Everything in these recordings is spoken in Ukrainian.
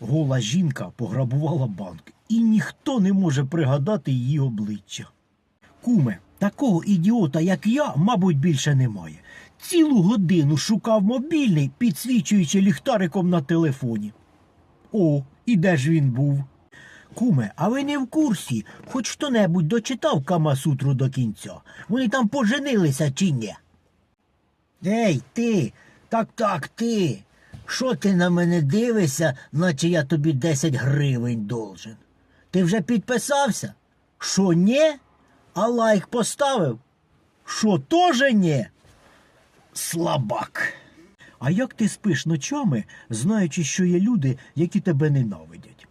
Гола жінка пограбувала банк, і ніхто не може пригадати її обличчя. Куме, такого ідіота, як я, мабуть, більше немає. Цілу годину шукав мобільний, підсвічуючи ліхтариком на телефоні. О, і де ж він був? Куме, а ви не в курсі? Хоч хто-небудь дочитав Камасутру до кінця. Вони там поженилися чи ні? Ей, ти, так так ти. Що ти на мене дивишся, наче я тобі 10 гривень должен? Ти вже підписався? Що ні? А лайк поставив? Що теж ні? Слабак. А як ти спиш ночами, знаючи, що є люди, які тебе ненавидять?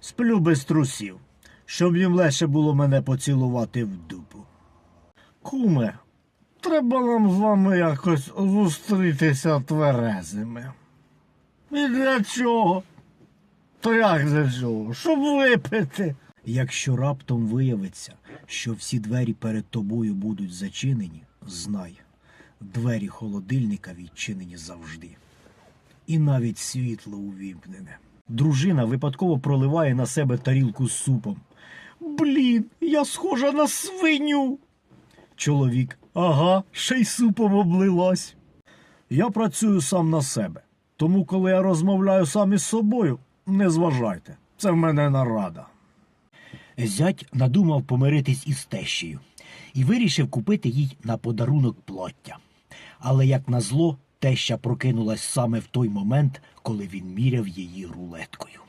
Сплю без трусів, щоб їм легше було мене поцілувати в дупу. Куме, треба нам з вами якось зустрітися тверезими. І для чого? То як для чого? Щоб випити. Якщо раптом виявиться, що всі двері перед тобою будуть зачинені, знай, двері холодильника відчинені завжди. І навіть світло увімкнене. Дружина випадково проливає на себе тарілку з супом. Блін, я схожа на свиню. Чоловік. Ага, ще й супом облилась. Я працюю сам на себе. Тому, коли я розмовляю сам із собою, не зважайте. Це в мене нарада. Зять надумав помиритись із тещею і вирішив купити їй на подарунок плаття. Але, як назло, теща прокинулась саме в той момент, коли він міряв її рулеткою.